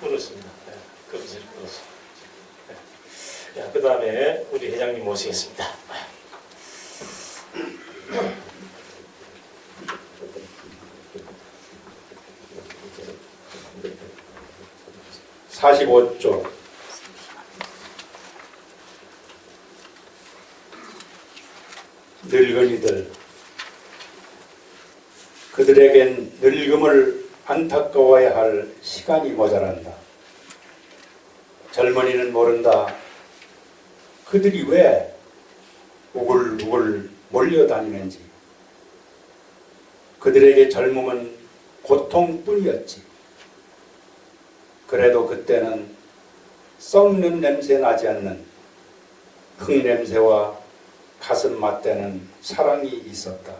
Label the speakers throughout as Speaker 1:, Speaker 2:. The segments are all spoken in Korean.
Speaker 1: 그렇습니다. 예, 금실 그렇습니다. 예. 자, 그 다음에 우리 회장님 모시겠습니다.
Speaker 2: 사십오 조 늙은이들 그들에겐 늙음을 안타까워야 할 시간이 모자란다. 젊은이는 모른다. 그들이 왜 우글우글 몰려다니는지. 그들에게 젊음은 고통뿐이었지. 그래도 그때는 썩는 냄새 나지 않는 흙 냄새와 가슴 맞대는 사랑이 있었다.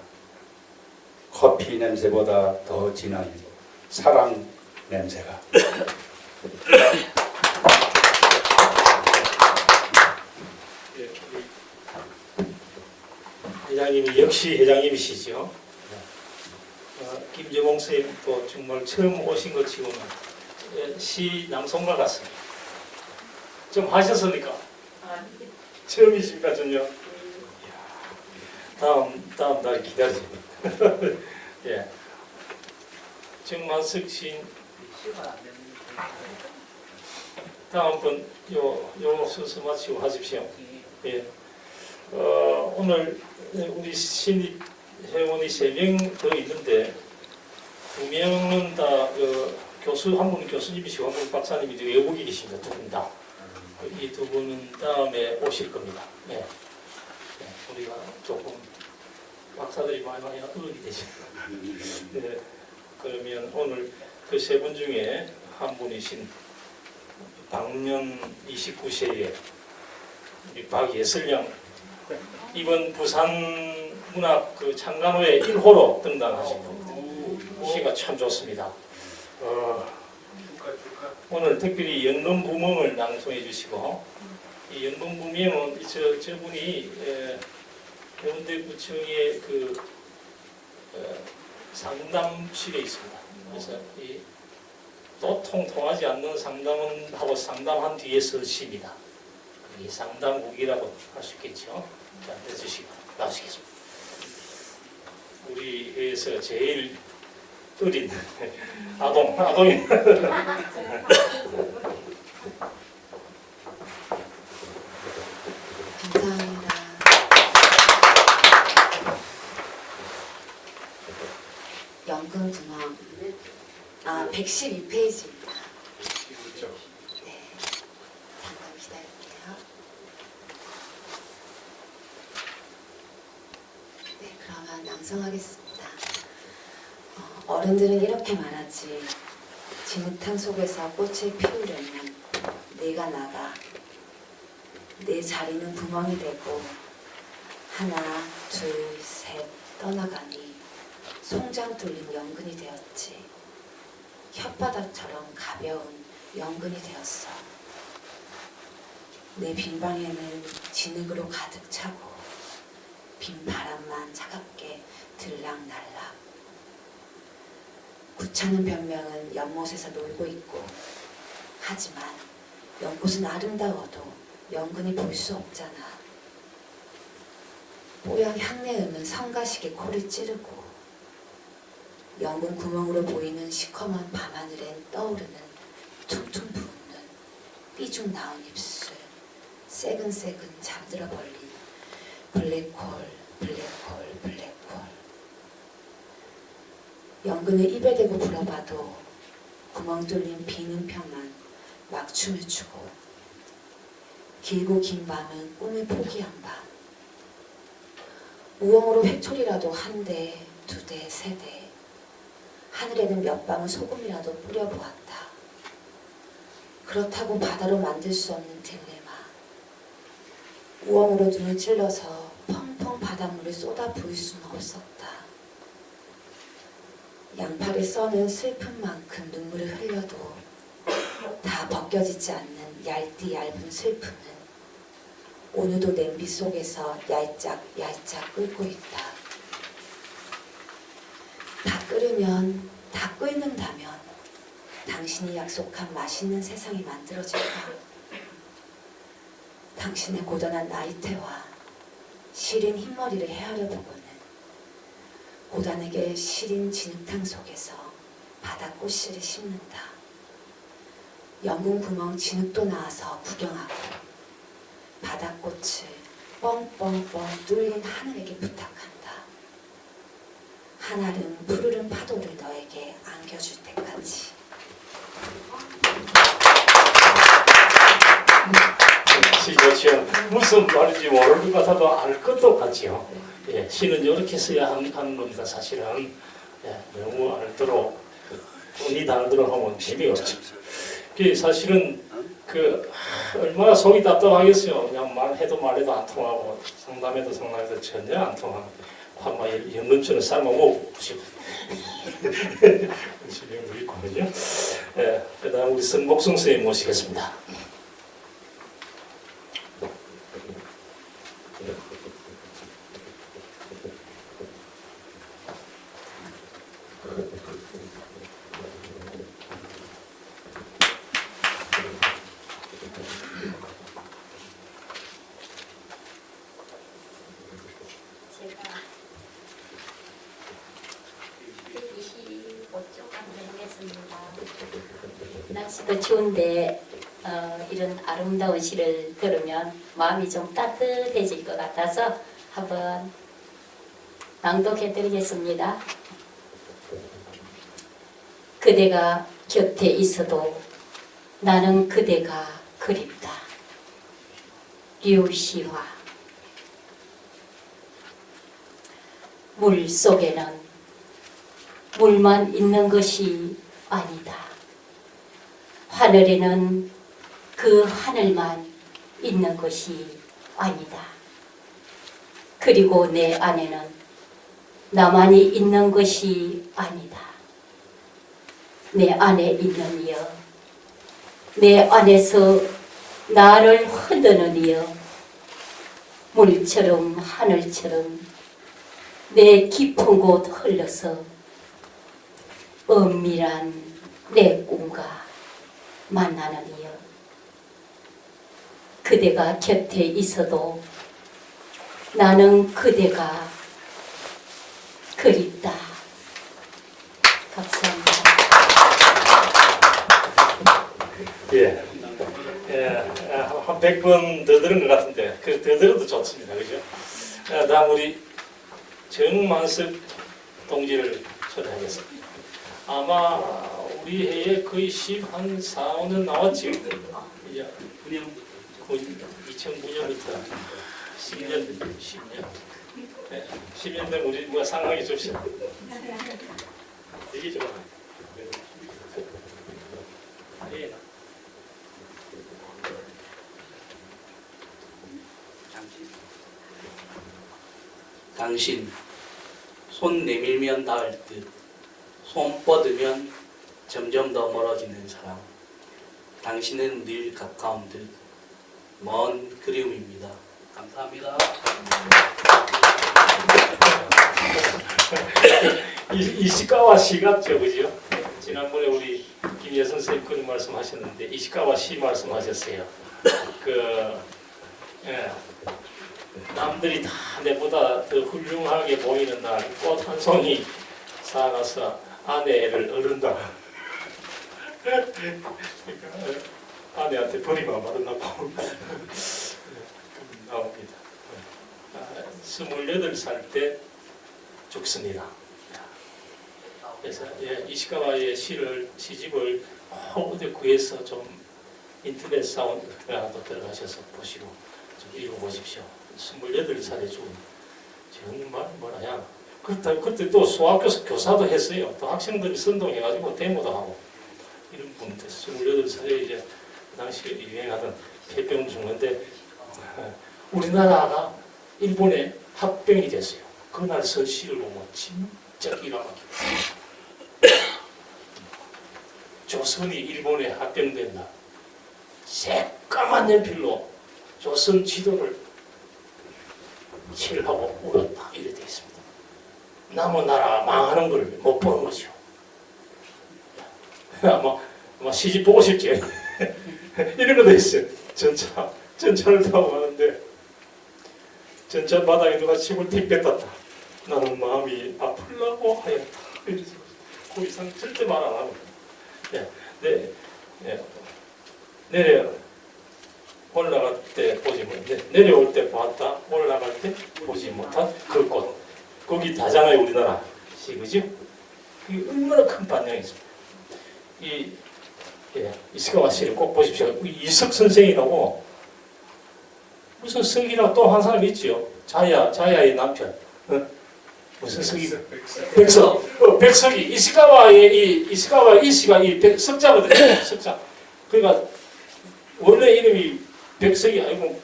Speaker 2: 커피 냄새보다 더 진한 사랑 냄새가.
Speaker 1: 회장님이 역시 회장님이시죠. 어, 김재봉 선생님도 정말 처음 오신 것 치고는 예, 시 낭송가 같습니다. 좀 하셨습니까? 처음이십니까, 전요? 다음 다음 날 기다립니다. 예. 정만석 시인 다음번 요, 요 순서 마치고 하십시오. 예. 어, 오늘 우리 신입 회원이 세명더 있는데 두 명은 다 그, 교수 한 분은 교수님이시고 한 분은 박사님이 외국에 계십니다. 두 분 다. 이 두 분은 다음에 오실 겁니다. 예. 예, 우리가 조금 박사들이 많이 많이 어른이 되십니다. 네, 그러면 오늘 그 세 분 중에 한 분이신 방년 29세의 우리 박예슬 양 이번 부산 문학 그 창간호에 1호로 등단하신 분입니다. 시가 참 좋습니다. 어, 오늘 특별히 연금부몽을 낭송해 주시고 이 연금부몽은 저 저분이 에, 해운대구청의 그 어, 상담실에 있습니다. 그래서 이 도통 통하지 않는 상담은 하고 상담한 뒤에서 시입니다. 이 상담국이라고 할 수 있겠죠. 자, 해주시고 나오시겠습니다. 우리 회에서 제일 어린 아동, 아동인
Speaker 3: 감사합니다. 연금 분황 아 112페이지입니다. 네, 잠깐 기다릴게요. 네, 그러면 낭송하겠습니다. 어, 어른들은 이렇게 말하지. 진흙탕 속에서 꽃을 피우려면 내가 나가 내 자리는 구멍이 되고 하나, 둘, 셋 떠나가니 송장 뚫린 연근이 되었지. 혓바닥처럼 가벼운 연근이 되었어. 내 빈방에는 진흙으로 가득 차고 빈 바람만 차갑게 들락날락. 구차는 변명은 연못에서 놀고 있고 하지만 연꽃은 아름다워도 연근이 볼 수 없잖아. 뽀얀 향내음은 성가시게 코를 찌르고 연근 구멍으로 보이는 시커먼 밤하늘엔 떠오르는 퉁퉁 부은 눈, 삐죽 나온 입술, 새근새근 잠들어 벌린 블랙홀, 블랙홀, 블랙홀. 연근을 입에 대고 불어봐도 구멍 뚫린 빈 음평만 막 춤을 추고 길고 긴 밤은 꿈을 포기한 밤. 우엉으로 회초리라도 한 대, 두 대, 세 대. 하늘에는 몇 방울 소금이라도 뿌려보았다. 그렇다고 바다로 만들 수 없는 딜레마. 우엉으로 눈을 찔러서 펑펑 바닷물을 쏟아 부을 수는 없었다. 양팔에 써는 슬픈 만큼 눈물을 흘려도 다 벗겨지지 않는 얇디 얇은 슬픔은 오늘도 냄비 속에서 얄짝 얄짝 끓고 있다 닫고 있는다면 당신이 약속한 맛있는 세상이 만들어질까? 당신의 고단한 나이테와 시린 흰머리를 헤아려보고는 고단에게 시린 진흙탕 속에서 바다 꽃씨를 심는다. 연분 구멍 진흙도 나와서 구경하고 바다꽃을 뻥뻥뻥 뚫린 하늘에게 부탁한다. 하늘은 푸르른 파도를 너에게 안겨줄 때까지.
Speaker 1: 시 좋지요. 무슨 말인지 모를 것 같아도 알 것도 같지요. 예, 시는 이렇게 써야 하는, 하는 겁니다. 사실은 예, 너무 알도록 돈이 다르도록 하면 재미없죠. 그 사실은 그 하, 얼마나 속이 답답하겠어요. 그냥 말해도 말해도 안 통하고 상담해도 상담해도 전혀 안 통하고 화마 연금처럼 삶아 먹고 싶은 지병도 있거든요. 예, 그다음 우리 성복성 선생님 모시겠습니다.
Speaker 4: 제가 125쪽 한번 해보겠습니다. 날씨도 추운데 어, 이런 아름다운 시를 들으면 마음이 좀 따뜻해질 것 같아서 한번 낭독해 드리겠습니다. 그대가 곁에 있어도 나는 그대가 그립다. 류시화 물 속에는 물만 있는 것이 아니다. 하늘에는 그 하늘만 있는 것이 아니다. 그리고 내 안에는 나만이 있는 것이 아니다. 내 안에 있는 이여, 내 안에서 나를 흔드는 이여, 물처럼 하늘처럼 내 깊은 곳 흘러서 은밀한 내 꿈과 만나는 이여 그대가 곁에 있어도 나는 그대가 그립다. 감사합니다.
Speaker 1: 예. 예, 한 100번 더 들은 것 같은데, 그더 들어도 좋습니다. 그죠? 예, 다음 우리 정만석 동지를 초대하겠습니다. 아마 우리 해에 거의 10한 4, 5년 나왔지. 이제 2009년부터 10년, 10년. 네, 10년 된 우리 뭐 상황이 좋습니다. 되게 좋아. 예.
Speaker 5: 당신 손 내밀면 닿을 듯, 손 뻗으면 점점 더 멀어지는 사람. 당신은 늘 가까운 듯, 먼 그리움입니다. 감사합니다.
Speaker 1: 이- 이시카와 시 같죠, 그죠? 지난번에 우리 김예 선생님 그런 말씀 하셨는데 이시카와 시 말씀하셨어요. 그 예, 남들이 다 내보다 더 훌륭하게 보이는 날 꽃 한 송이 사가서 아내를 얻는다. 아내한테 버리만 받으려고 나옵니다. 아, 스물여덟 살 때 죽습니다. 그래서 예, 이시카와의 시를 시집을 어디 구해서 좀 인터넷 사운드라도 들어가셔서 보시고 좀 읽어보십시오. 28살에 죽은 정말 뭐라야 그때 그때 또 소학교에서 교사도 했어요. 또 학생들이 선동해가지고 데모도 하고 이런 분들 28살에 이제 그 당시에 유행하던 폐병 죽는데 어, 우리나라가 일본에 합병이 됐어요. 그날 서 시를 보면 진짜 기가 막혀. 조선이 일본에 합병된 날 새까만 연필로 조선 지도를 칠하고 울었다 이래 돼 있습니다. 남은 나라가 망하는 걸 못 보는 거죠. 아마 아마 시집 보고 싶지 이런 것도 있어요. 전차 전차를 타고 가는데 전차 바닥에 누가 침을 틱 뱉었다. 나는 마음이 아플라고 하였다. 이래서 그 이상 절대 말 안 하고 예, 네, 예, 내려 올라갈 때 보지 못해 내려올 때 봤다 올라갈 때 보지 못한 그 꽃 거기 다잖아요 우리나라 시 그죠? 그게 얼마나 큰 반향이 있습니다. 이 예, 이스카와 씨를 꼭 보십시오. 이 이석 선생이라고 무슨 석이라고 또 한 사람 있지요. 자야 자야의 남편. 어? 무슨 석이? 백석. 어, 백석이 이스카와의 이 이스카와 이씨가 이 백, 석자거든요. 석자. 그러니까 원래 이름이 백석이 아니고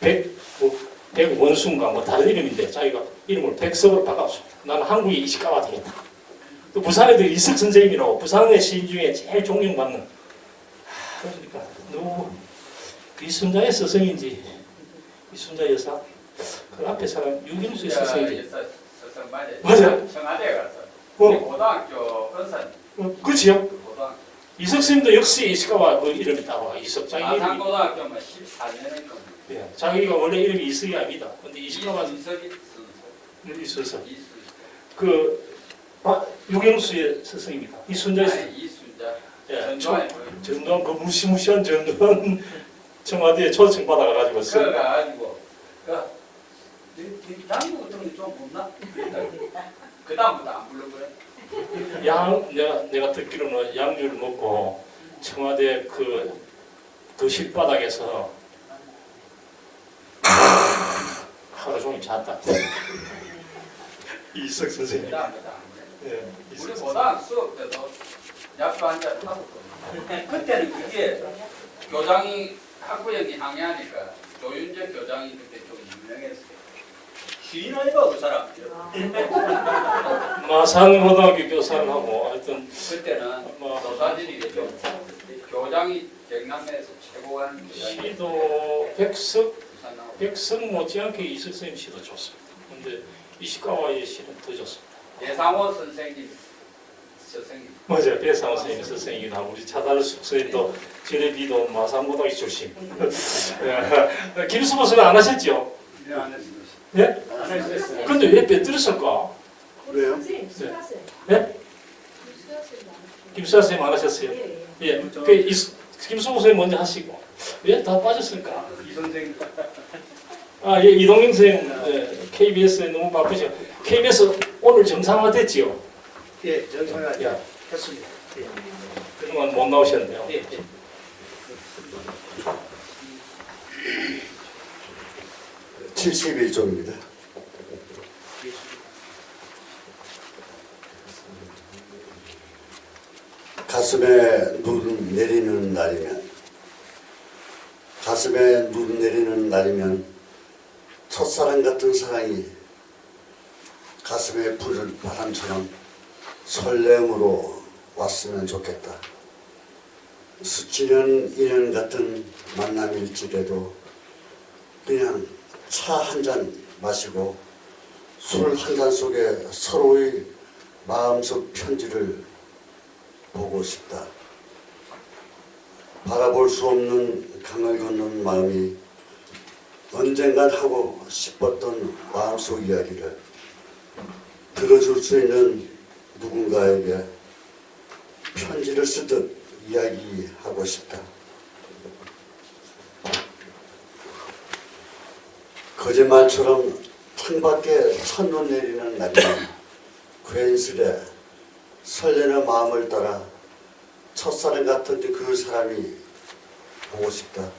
Speaker 1: 백, 뭐, 백원순가 뭐 다른 이름인데 자기가 이름을 백석으로 바꿨습니다. 나는 한국의 이시카와 되겠다. 또 부산에도 이석 선생님이라고 부산의 시인 중에 제일 존경받는. 하, 그러니까 누구 이순자의 스승인지 이순자 여사 그 앞에 사람 유경수의 스승인지.
Speaker 6: 맞아요. 청와대 가서.
Speaker 1: 어,
Speaker 6: 고등학교 건선
Speaker 1: 어 그치요?
Speaker 6: 고등학교.
Speaker 1: 이석 선생님도 역시 이시카와 그 이름이 따와. 이석 자기
Speaker 6: 아산
Speaker 1: 이름이
Speaker 6: 고등학교만 14년을 겁니다.
Speaker 1: 예, 자기가 원래 이름이 이석이 아니다. 근데 이시카와
Speaker 6: 이석이 이수
Speaker 1: 그 아, 유경수의 스승입니다. 이순자의 스승.
Speaker 6: 아니 이순자
Speaker 1: 예,
Speaker 6: 전두환
Speaker 1: 전- 전두환 그 무시무시한 전두환 청와대에 초청 받아가지고 써.
Speaker 6: 그래가지고 그 당구 같은 거좀 못나? 그 다음부터 안 불러버려.
Speaker 1: 양 내가 내가 듣기로는 양주를 먹고 청와대 그 거실 바닥에서 하루 종일 잤다. 이석
Speaker 6: 그
Speaker 1: 선생님. 예,
Speaker 6: 우리
Speaker 1: 이석 선생님.
Speaker 6: 고등 수업 때도 약수 한잔 타봤거든요. 그때는 그게 교장이 학부형이 항의하니까 조윤재 교장이 그때 좀 유명했어요. 쉬는 아이가 그 사람.
Speaker 1: 마산고등학교 교사를 하고 하여튼
Speaker 6: 그때는
Speaker 1: 뭐
Speaker 6: 노사진이 좀 교장이 경남에서 최고한 교장이
Speaker 1: 시도 백석
Speaker 6: 부산 나오고
Speaker 1: 백석 못지않게 이석 선생님 시도 좋습니다. 근데 이시카와의 시는 더 좋습니다.
Speaker 6: 예상호 선생님 선생님
Speaker 1: 맞아요. 배상호 선생님 선생님이나 우리 차달숙 선생님도 지뢰비도 마산고등학교 출신. 예. 김수보 선생 안 하셨죠?
Speaker 6: 안 했습니다.
Speaker 1: 예?
Speaker 6: 안 했어요.
Speaker 1: 근데 왜 빼뜨렸을까?
Speaker 7: 왜요?
Speaker 8: 선생님 수고하세요.
Speaker 1: 예? 김수아 선생님 안 하셨어요?
Speaker 8: 예, 예.
Speaker 1: 예. 그 이수- 김수보 선생님 먼저 하시고 왜 다 빠졌을까?
Speaker 6: 이 선생
Speaker 1: 아, 예, 이동영 선생님 예, KBS에 너무 바쁘죠. KBS 오늘 정상화 됐지요?
Speaker 7: 예, 정상화
Speaker 1: 야,
Speaker 7: 했습니다.
Speaker 1: 그동안 못 나오셨네요.
Speaker 6: 예, 예.
Speaker 7: 71조입니다. 가슴에 눈 내리는 날이면 가슴에 눈 내리는 날이면 첫사랑 같은 사랑이 가슴에 불을 바람처럼 설렘으로 왔으면 좋겠다. 스치는 인연 같은 만남일지라도 그냥 차 한 잔 마시고 술 한 잔 속에 서로의 마음속 편지를 보고 싶다. 바라볼 수 없는 강을 건넌 마음이 언젠간 하고 싶었던 마음속 이야기를 들어줄 수 있는 누군가에게 편지를 쓰듯 이야기하고 싶다. 거짓말처럼 창밖에 첫눈 내리는 날이면 괜스레 설레는 마음을 따라 첫사랑 같은 그 사람이 보고 싶다.